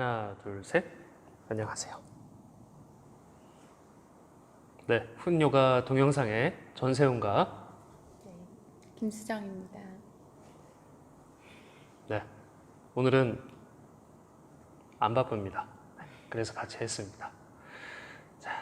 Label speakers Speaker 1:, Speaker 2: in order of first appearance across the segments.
Speaker 1: 하나, 둘, 셋. 안녕하세요. 네, 훈요가 동영상의 전세훈과
Speaker 2: 네, 김수정입니다.
Speaker 1: 네, 오늘은 안 바쁩니다. 네, 그래서 같이 했습니다. 자,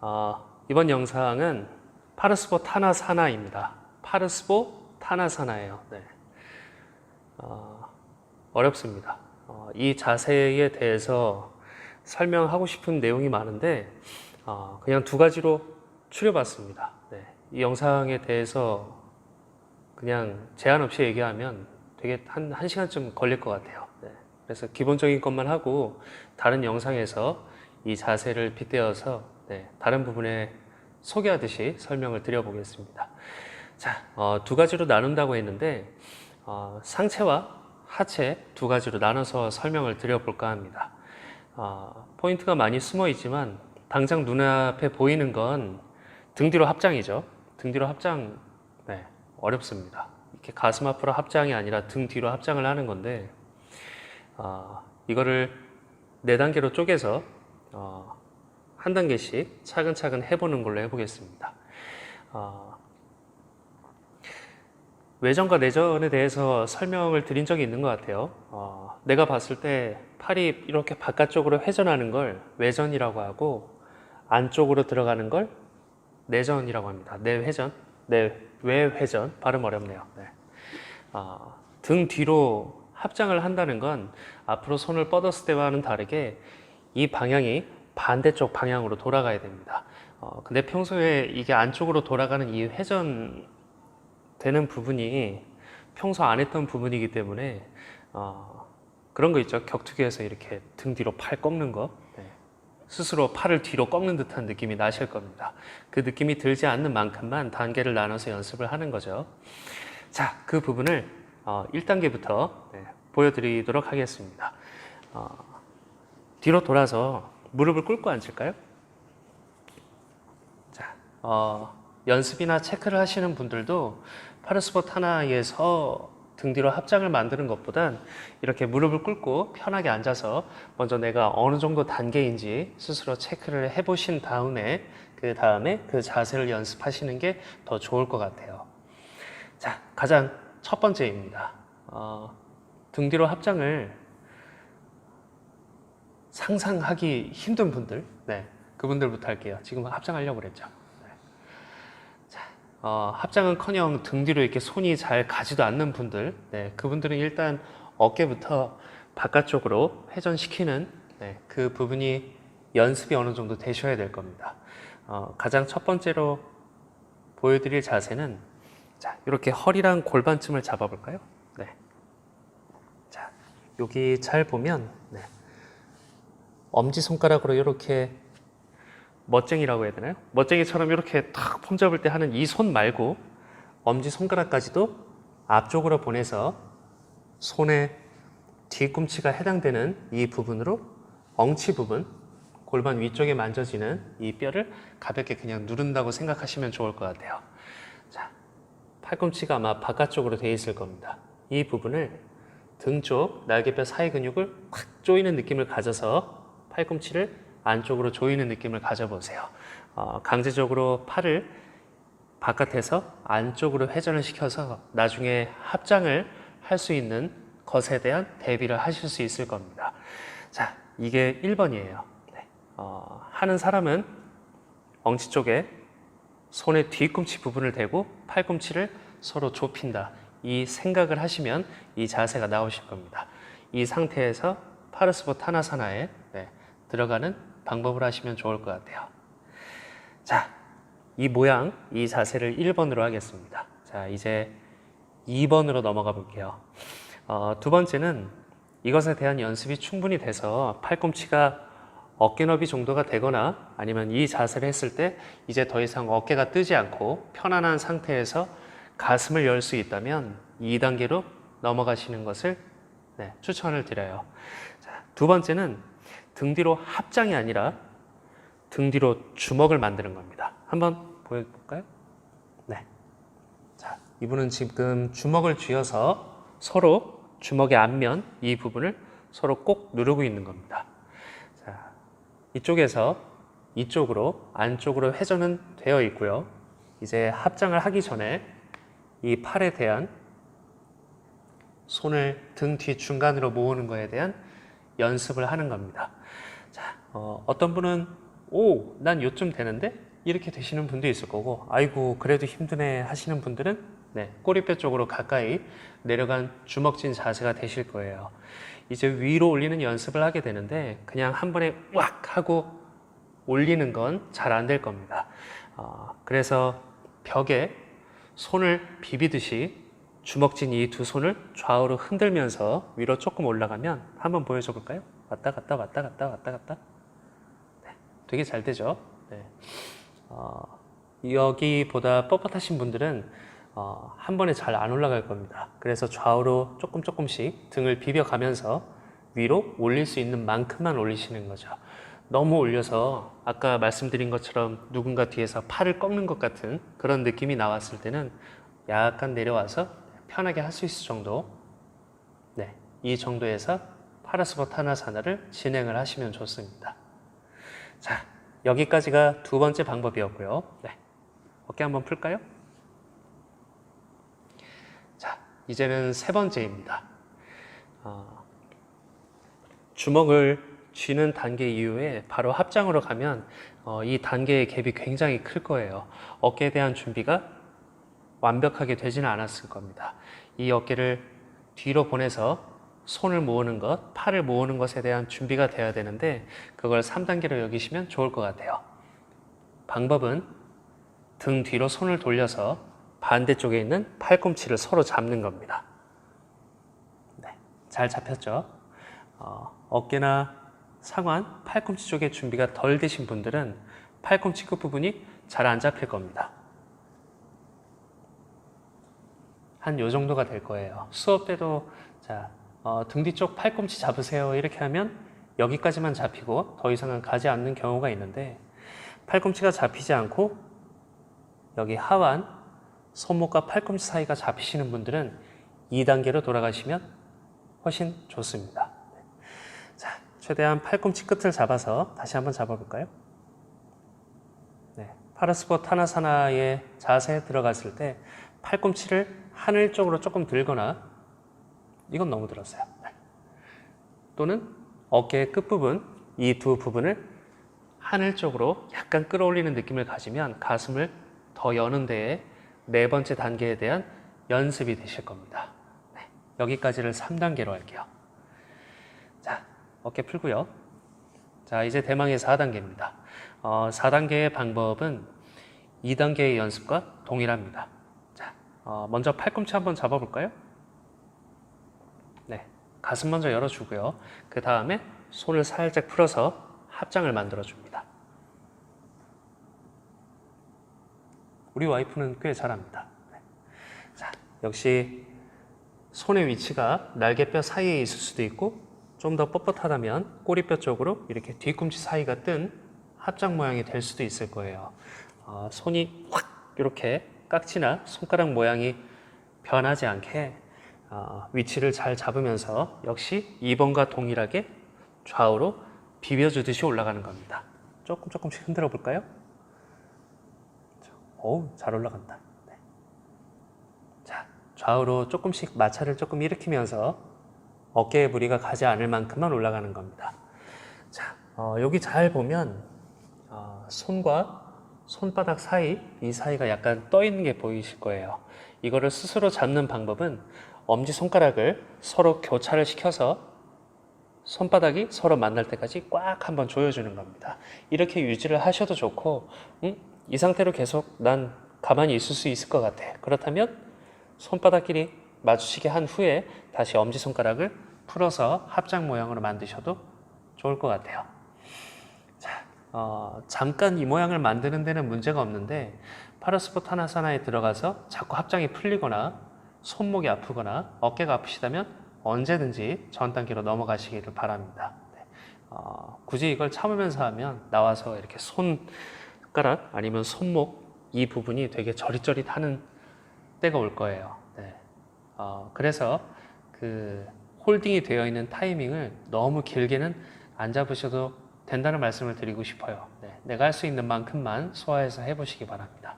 Speaker 1: 어, 이번 영상은 파르스보 타나사나입니다. 파르스보 타나사나예요. 네. 어, 어렵습니다. 어, 이 자세에 대해서 설명하고 싶은 내용이 많은데 어, 그냥 두 가지로 추려봤습니다. 네. 이 영상에 대해서 그냥 제한 없이 얘기하면 되게 한, 한 시간쯤 걸릴 것 같아요. 네. 그래서 기본적인 것만 하고 다른 영상에서 이 자세를 빗대어서 네, 다른 부분에 소개하듯이 설명을 드려보겠습니다. 자, 어, 두 가지로 나눈다고 했는데 어, 상체와 하체 두 가지로 나눠서 설명을 드려볼까 합니다. 어, 포인트가 많이 숨어 있지만 당장 눈앞에 보이는 건 등 뒤로 합장이죠. 등 뒤로 합장 네, 어렵습니다. 이렇게 가슴 앞으로 합장이 아니라 등 뒤로 합장을 하는 건데 어, 이거를 네 단계로 쪼개서 어, 한 단계씩 차근차근 해보는 걸로 해보겠습니다. 어, 외전과 내전에 대해서 설명을 드린 적이 있는 것 같아요. 어, 내가 봤을 때 팔이 이렇게 바깥쪽으로 회전하는 걸 외전이라고 하고 안쪽으로 들어가는 걸 내전이라고 합니다. 내회전, 내외회전 발음 어렵네요. 네. 어, 등 뒤로 합장을 한다는 건 앞으로 손을 뻗었을 때와는 다르게 이 방향이 반대쪽 방향으로 돌아가야 됩니다. 어, 근데 평소에 이게 안쪽으로 돌아가는 이 회전 되는 부분이 평소 안 했던 부분이기 때문에 어, 그런 거 있죠. 격투기에서 이렇게 등 뒤로 팔 꺾는 거. 네. 스스로 팔을 뒤로 꺾는 듯한 느낌이 나실 겁니다. 그 느낌이 들지 않는 만큼만 단계를 나눠서 연습을 하는 거죠. 자, 그 부분을 어, 1단계부터 네, 보여드리도록 하겠습니다. 어, 뒤로 돌아서 무릎을 꿇고 앉을까요? 자, 어, 연습이나 체크를 하시는 분들도 파르스포트 하나에서 등 뒤로 합장을 만드는 것보단 이렇게 무릎을 꿇고 편하게 앉아서 먼저 내가 어느 정도 단계인지 스스로 체크를 해보신 다음에 그 다음에 그 자세를 연습하시는 게 더 좋을 것 같아요. 자, 가장 첫 번째입니다. 어, 등 뒤로 합장을 상상하기 힘든 분들, 네, 그분들부터 할게요. 지금 합장하려고 그랬죠. 어, 합장은커녕 등 뒤로 이렇게 손이 잘 가지도 않는 분들, 네, 그분들은 일단 어깨부터 바깥쪽으로 회전시키는 네, 그 부분이 연습이 어느 정도 되셔야 될 겁니다. 어, 가장 첫 번째로 보여드릴 자세는 자, 이렇게 허리랑 골반쯤을 잡아볼까요? 네. 자, 여기 잘 보면 네. 엄지 손가락으로 이렇게 멋쟁이라고 해야 되나요? 멋쟁이처럼 이렇게 탁 폼 잡을 때 하는 이 손 말고 엄지 손가락까지도 앞쪽으로 보내서 손의 뒤꿈치가 해당되는 이 부분으로 엉치 부분, 골반 위쪽에 만져지는 이 뼈를 가볍게 그냥 누른다고 생각하시면 좋을 것 같아요. 자, 팔꿈치가 아마 바깥쪽으로 되어 있을 겁니다. 이 부분을 등 쪽 날개뼈 사이 근육을 확 조이는 느낌을 가져서 팔꿈치를 안쪽으로 조이는 느낌을 가져보세요. 어, 강제적으로 팔을 바깥에서 안쪽으로 회전을 시켜서 나중에 합장을 할 수 있는 것에 대한 대비를 하실 수 있을 겁니다. 자, 이게 1번이에요. 네. 어, 하는 사람은 엉치 쪽에 손의 뒤꿈치 부분을 대고 팔꿈치를 서로 좁힌다. 이 생각을 하시면 이 자세가 나오실 겁니다. 이 상태에서 파르스보 타나사나에 네, 들어가는 방법을 하시면 좋을 것 같아요. 자, 이 모양, 이 자세를 1번으로 하겠습니다. 자, 이제 2번으로 넘어가 볼게요. 어, 두 번째는 이것에 대한 연습이 충분히 돼서 팔꿈치가 어깨 너비 정도가 되거나 아니면 이 자세를 했을 때 이제 더 이상 어깨가 뜨지 않고 편안한 상태에서 가슴을 열 수 있다면 2단계로 넘어가시는 것을 네, 추천을 드려요. 자, 두 번째는 등 뒤로 합장이 아니라 등 뒤로 주먹을 만드는 겁니다. 한번 보여볼까요? 네. 자, 이분은 지금 주먹을 쥐어서 서로 주먹의 앞면 이 부분을 서로 꼭 누르고 있는 겁니다. 자, 이쪽에서 이쪽으로 안쪽으로 회전은 되어 있고요. 이제 합장을 하기 전에 이 팔에 대한 손을 등 뒤 중간으로 모으는 거에 대한 연습을 하는 겁니다. 자, 어, 어떤 분은 오, 난 요쯤 되는데 이렇게 되시는 분도 있을 거고, 아이고 그래도 힘드네 하시는 분들은 네, 꼬리뼈 쪽으로 가까이 내려간 주먹진 자세가 되실 거예요. 이제 위로 올리는 연습을 하게 되는데 그냥 한 번에 왁 하고 올리는 건 잘 안 될 겁니다. 어, 그래서 벽에 손을 비비듯이 주먹진 이 두 손을 좌우로 흔들면서 위로 조금 올라가면 한번 보여줘 볼까요? 왔다 갔다 왔다 갔다 왔다 갔다. 네, 되게 잘 되죠. 네. 어, 여기보다 뻣뻣하신 분들은 어, 한 번에 잘 안 올라갈 겁니다. 그래서 좌우로 조금 조금씩 등을 비벼가면서 위로 올릴 수 있는 만큼만 올리시는 거죠. 너무 올려서 아까 말씀드린 것처럼 누군가 뒤에서 팔을 꺾는 것 같은 그런 느낌이 나왔을 때는 약간 내려와서 편하게 할 수 있을 정도. 네, 이 정도에서 파라스포타나사나를 진행을 하시면 좋습니다. 자, 여기까지가 두 번째 방법이었고요. 네, 어깨 한번 풀까요? 자, 이제는 세 번째입니다. 어, 주먹을 쥐는 단계 이후에 바로 합장으로 가면 어, 이 단계의 갭이 굉장히 클 거예요. 어깨에 대한 준비가 완벽하게 되지는 않았을 겁니다. 이 어깨를 뒤로 보내서 손을 모으는 것, 팔을 모으는 것에 대한 준비가 돼야 되는데 그걸 3단계로 여기시면 좋을 것 같아요. 방법은 등 뒤로 손을 돌려서 반대쪽에 있는 팔꿈치를 서로 잡는 겁니다. 네, 잘 잡혔죠? 어, 어깨나 상완, 팔꿈치 쪽에 준비가 덜 되신 분들은 팔꿈치 끝부분이 잘 안 잡힐 겁니다. 한 요 정도가 될 거예요. 수업 때도 자, 어, 등 뒤쪽 팔꿈치 잡으세요. 이렇게 하면 여기까지만 잡히고 더 이상은 가지 않는 경우가 있는데 팔꿈치가 잡히지 않고 여기 하완, 손목과 팔꿈치 사이가 잡히시는 분들은 2단계로 돌아가시면 훨씬 좋습니다. 자, 최대한 팔꿈치 끝을 잡아서 다시 한번 잡아볼까요? 네, 파라스포 타나사나의 자세에 들어갔을 때 팔꿈치를 하늘 쪽으로 조금 들거나 이건 너무 들었어요. 네. 또는 어깨의 끝부분 이 두 부분을 하늘 쪽으로 약간 끌어올리는 느낌을 가지면 가슴을 더 여는 데에 네 번째 단계에 대한 연습이 되실 겁니다. 네, 여기까지를 3단계로 할게요. 자, 어깨 풀고요. 자, 이제 대망의 4단계입니다. 어, 4단계의 방법은 2단계의 연습과 동일합니다. 자, 어, 먼저 팔꿈치 한번 잡아볼까요? 네, 가슴 먼저 열어주고요. 그 다음에 손을 살짝 풀어서 합장을 만들어줍니다. 우리 와이프는 꽤 잘합니다. 네. 자, 역시 손의 위치가 날개뼈 사이에 있을 수도 있고 좀 더 뻣뻣하다면 꼬리뼈 쪽으로 이렇게 뒤꿈치 사이가 뜬 합장 모양이 될 수도 있을 거예요. 어, 손이 확 이렇게 깍지나 손가락 모양이 변하지 않게 어, 위치를 잘 잡으면서 역시 2번과 동일하게 좌우로 비벼주듯이 올라가는 겁니다. 조금 조금씩 흔들어 볼까요? 어우, 잘 올라간다. 네. 자, 좌우로 조금씩 마찰을 조금 일으키면서 어깨에 무리가 가지 않을 만큼만 올라가는 겁니다. 자, 어, 여기 잘 보면 어, 손과 손바닥 사이, 이 사이가 약간 떠 있는 게 보이실 거예요. 이거를 스스로 잡는 방법은 엄지 손가락을 서로 교차를 시켜서 손바닥이 서로 만날 때까지 꽉 한번 조여주는 겁니다. 이렇게 유지를 하셔도 좋고, 음, 이 상태로 계속 난 가만히 있을 수 있을 것 같아. 그렇다면 손바닥끼리 마주치게 한 후에 다시 엄지손가락을 풀어서 합장 모양으로 만드셔도 좋을 것 같아요. 자, 어, 잠깐 이 모양을 만드는 데는 문제가 없는데 파라스포타나사나에 들어가서 자꾸 합장이 풀리거나 손목이 아프거나 어깨가 아프시다면 언제든지 전 단계로 넘어가시기를 바랍니다. 네. 어, 굳이 이걸 참으면서 하면 나와서 이렇게 손가락 아니면 손목 이 부분이 되게 저릿저릿하는 때가 올 거예요. 네. 어, 그래서 그 홀딩이 되어 있는 타이밍을 너무 길게는 안 잡으셔도 된다는 말씀을 드리고 싶어요. 네, 내가 할 수 있는 만큼만 소화해서 해보시기 바랍니다.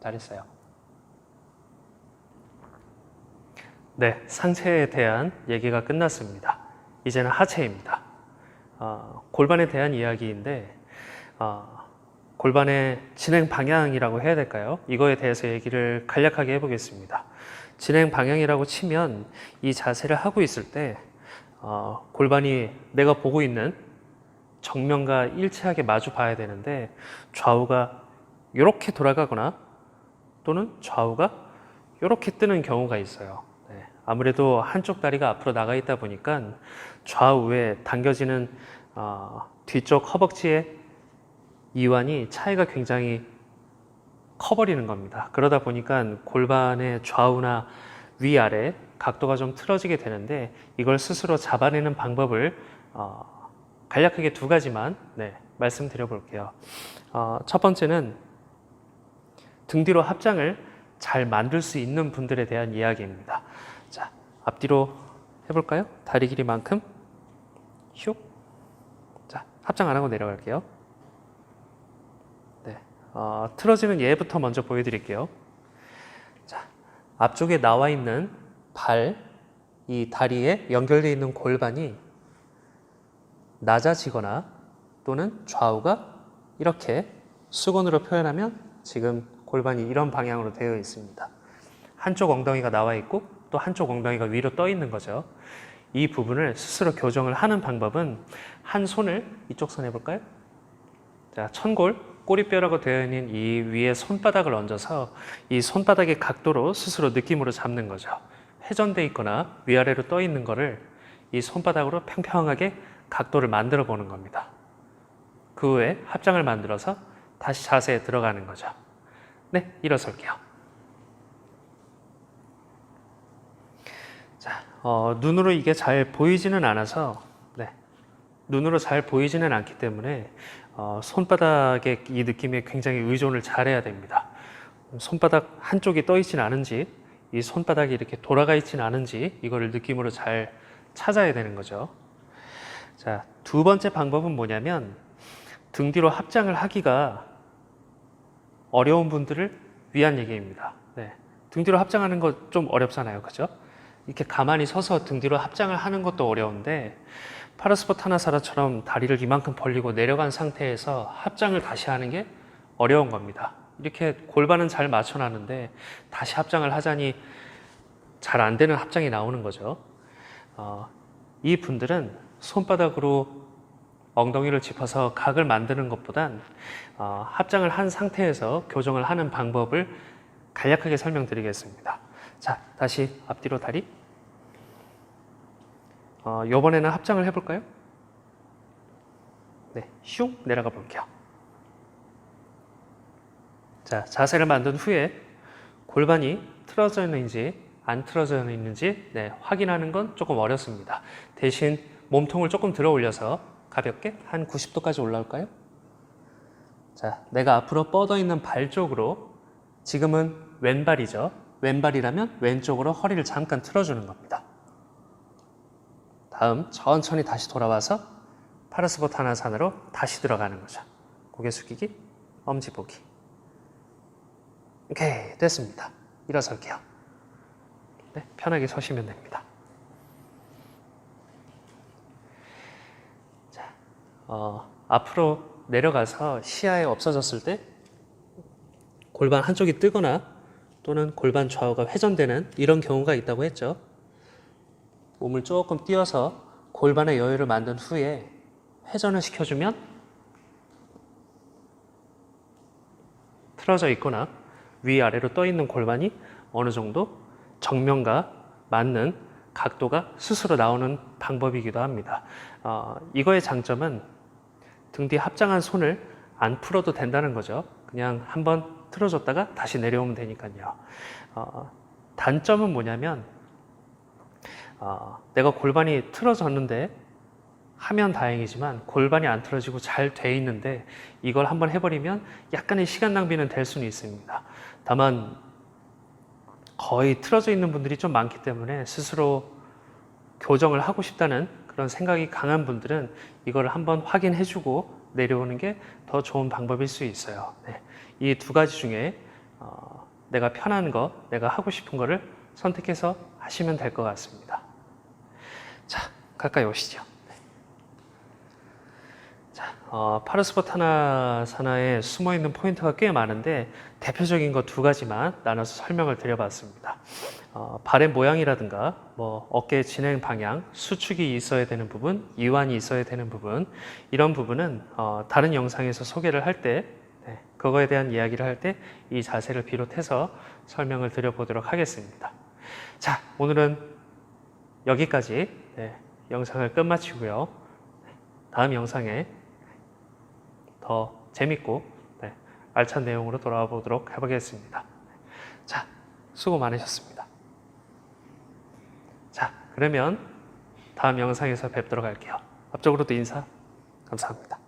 Speaker 1: 잘했어요. 네, 상체에 대한 얘기가 끝났습니다. 이제는 하체입니다. 어, 골반에 대한 이야기인데 어, 골반의 진행 방향이라고 해야 될까요? 이거에 대해서 얘기를 간략하게 해보겠습니다. 진행 방향이라고 치면 이 자세를 하고 있을 때 어, 골반이 내가 보고 있는 정면과 일치하게 마주 봐야 되는데 좌우가 이렇게 돌아가거나 또는 좌우가 이렇게 뜨는 경우가 있어요. 네, 아무래도 한쪽 다리가 앞으로 나가 있다 보니까 좌우에 당겨지는 어, 뒤쪽 허벅지의 이완이 차이가 굉장히 커버리는 겁니다. 그러다 보니까 골반의 좌우나 위아래 각도가 좀 틀어지게 되는데 이걸 스스로 잡아내는 방법을 어, 간략하게 두 가지만 네, 말씀드려 볼게요. 어, 첫 번째는 등 뒤로 합장을 잘 만들 수 있는 분들에 대한 이야기입니다. 자, 앞뒤로 해볼까요? 다리 길이만큼 슉. 자, 합장 안 하고 내려갈게요. 네, 어, 틀어지는 예부터 먼저 보여드릴게요. 자, 앞쪽에 나와 있는 발, 이 다리에 연결되어 있는 골반이 낮아지거나 또는 좌우가 이렇게 수건으로 표현하면 지금 골반이 이런 방향으로 되어 있습니다. 한쪽 엉덩이가 나와 있고 또 한쪽 엉덩이가 위로 떠 있는 거죠. 이 부분을 스스로 교정을 하는 방법은 한 손을 이쪽 손 해볼까요? 자, 천골, 꼬리뼈라고 되어 있는 이 위에 손바닥을 얹어서 이 손바닥의 각도로 스스로 느낌으로 잡는 거죠. 회전돼 있거나 위아래로 떠 있는 거를 이 손바닥으로 평평하게 각도를 만들어 보는 겁니다. 그 후에 합장을 만들어서 다시 자세에 들어가는 거죠. 네, 일어설게요. 자, 어, 눈으로 이게 잘 보이지는 않아서, 네, 눈으로 잘 보이지는 않기 때문에 어, 손바닥의 이 느낌에 굉장히 의존을 잘해야 됩니다. 손바닥 한쪽이 떠 있지는 않은지, 이 손바닥이 이렇게 돌아가 있지는 않은지 이거를 느낌으로 잘 찾아야 되는 거죠. 자, 두 번째 방법은 뭐냐면 등 뒤로 합장을 하기가 어려운 분들을 위한 얘기입니다. 네. 등 뒤로 합장하는 거 좀 어렵잖아요. 그죠? 이렇게 가만히 서서 등 뒤로 합장을 하는 것도 어려운데 파라스포타나사라처럼 다리를 이만큼 벌리고 내려간 상태에서 합장을 다시 하는 게 어려운 겁니다. 이렇게 골반은 잘 맞춰놨는데 다시 합장을 하자니 잘 안 되는 합장이 나오는 거죠. 어, 이 분들은 손바닥으로 엉덩이를 짚어서 각을 만드는 것보단 어, 합장을 한 상태에서 교정을 하는 방법을 간략하게 설명드리겠습니다. 자, 다시 앞뒤로 다리. 어, 이번에는 합장을 해볼까요? 네, 슝 내려가 볼게요. 자, 자세를 만든 후에 골반이 틀어져 있는지 안 틀어져 있는지 네, 확인하는 건 조금 어렵습니다. 대신 몸통을 조금 들어 올려서 가볍게 한 90도까지 올라올까요? 자, 내가 앞으로 뻗어 있는 발 쪽으로 지금은 왼발이죠. 왼발이라면 왼쪽으로 허리를 잠깐 틀어주는 겁니다. 다음 천천히 다시 돌아와서 파르스보타나산으로 다시 들어가는 거죠. 고개 숙이기, 엄지 보기. 오케이, 됐습니다. 일어설게요. 네, 편하게 서시면 됩니다. 자, 어, 앞으로 내려가서 시야에 없어졌을 때 골반 한쪽이 뜨거나 또는 골반 좌우가 회전되는 이런 경우가 있다고 했죠. 몸을 조금 띄어서 골반의 여유를 만든 후에 회전을 시켜주면 틀어져 있거나 위아래로 떠 있는 골반이 어느 정도 정면과 맞는 각도가 스스로 나오는 방법이기도 합니다. 어, 이거의 장점은 등 뒤 합장한 손을 안 풀어도 된다는 거죠. 그냥 한번 틀어줬다가 다시 내려오면 되니까요. 어, 단점은 뭐냐면 어, 내가 골반이 틀어졌는데 하면 다행이지만 골반이 안 틀어지고 잘 돼 있는데 이걸 한번 해버리면 약간의 시간 낭비는 될 수는 있습니다. 다만 거의 틀어져 있는 분들이 좀 많기 때문에 스스로 교정을 하고 싶다는 그런 생각이 강한 분들은 이걸 한번 확인해주고 내려오는 게 더 좋은 방법일 수 있어요. 네. 이두 가지 중에 어, 내가 편한 거, 내가 하고 싶은 거를 선택해서 하시면 될 것 같습니다. 자, 가까이 오시죠. 네. 자, 어, 파르스포타나사나에 숨어 있는 포인트가 꽤 많은데 대표적인 거 두 가지만 나눠서 설명을 드려봤습니다. 어, 발의 모양이라든가 뭐 어깨 진행 방향, 수축이 있어야 되는 부분, 이완이 있어야 되는 부분 이런 부분은 어, 다른 영상에서 소개를 할때 네, 그거에 대한 이야기를 할 때 이 자세를 비롯해서 설명을 드려보도록 하겠습니다. 자, 오늘은 여기까지 네, 영상을 끝마치고요. 다음 영상에 더 재밌고 네, 알찬 내용으로 돌아와 보도록 해보겠습니다. 자, 수고 많으셨습니다. 자, 그러면 다음 영상에서 뵙도록 할게요. 앞쪽으로도 인사 감사합니다.